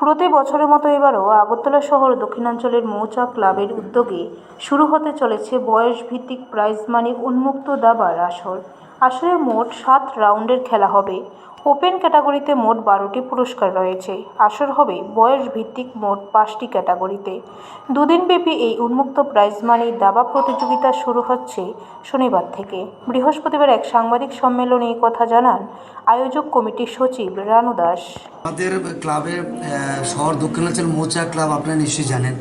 প্রতি বছরের মতো এবারও আগরতলা শহর দক্ষিণাঞ্চলের মৌচা ক্লাবের উদ্যোগে শুরু হতে চলেছে বয়স ভিত্তিক প্রাইজ মানি উন্মুক্ত দাবার আসর। আসরে মোট সাত রাউন্ডের খেলা হবে। ওপেন ক্যাটাগরিতে মোট বারোটি পুরস্কার রয়েছে। আসর হবে বয়স ভিত্তিক মোট পাঁচটি ক্যাটাগরিতে। দুদিনব্যাপী এই উন্মুক্ত প্রাইজ মানি দাবা প্রতিযোগিতা শুরু হচ্ছে শনিবার থেকে। বৃহস্পতিবার এক সাংবাদিক সম্মেলনে এই কথা জানান আয়োজক কমিটির সচিব রানু দাস। আমাদের ক্লাবের শহর দক্ষিণাঞ্চল মৌচা ক্লাব আপনারা নিশ্চয়ই জানেন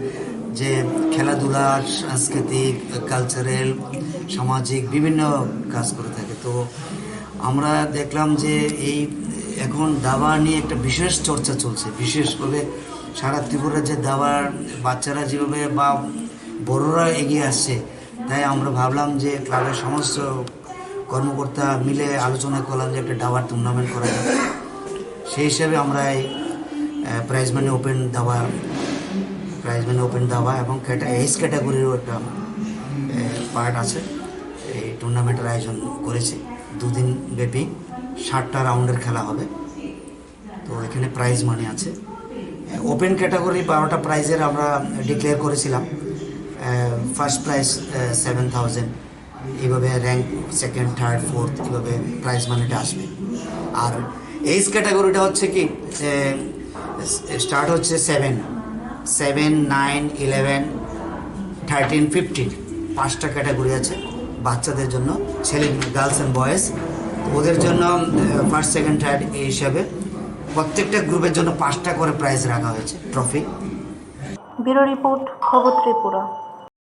যে খেলাধুলা সাংস্কৃতিক কালচারাল সামাজিক বিভিন্ন কাজ করে থাকে। তো আমরা দেখলাম যে এই এখন দাবা নিয়ে একটা বিশেষ চর্চা চলছে। বিশেষভাবে সারা ত্রিপুরার যে দাবার, বাচ্চারা যেভাবে বা বড়রা এগিয়ে আসছে, তাই আমরা ভাবলাম যে ক্লাবের সমস্ত কর্মকর্তা মিলে আলোচনা করলাম যে একটা দাবার টুর্নামেন্ট করা যায় সেই হিসাবে আমরা এই প্রাইজ মানি ওপেন দাবা প্রাইজ মানি ওপেন দাবা এবং ক্যাটা এইজ ক্যাটাগরিরও একটা পার্ট আছে। এই টুর্নামেন্টের আয়োজন করেছি। দুদিন ব্যাপী ষাটটা রাউন্ডের খেলা হবে। তো এখানে প্রাইজ মানি আছে। ওপেন ক্যাটাগরি বারোটা প্রাইজের আমরা ডিক্লেয়ার করেছিলাম। ফার্স্ট প্রাইজ সেভেন থাউজেন্ড এইভাবে র্যাঙ্ক সেকেন্ড থার্ড ফোর্থ এইভাবে প্রাইজ মানিটা আসবে। আর এইজ ক্যাটাগরিটা হচ্ছে কি স্টার্ট হচ্ছে seven seven nine eleven thirteen fifteen পাঁচটা ক্যাটাগরি আছে। বাচ্চাদের জন্য, ছেলে গার্লস অ্যান্ড বয়েজ ওদের জন্য ফার্স্ট সেকেন্ড থার্ড এই হিসাবে প্রত্যেকটা গ্রুপের জন্য পাঁচটা করে প্রাইজ রাখা হয়েছে ট্রফি ব্যুরো রিপোর্ট খবর ত্রিপুরা।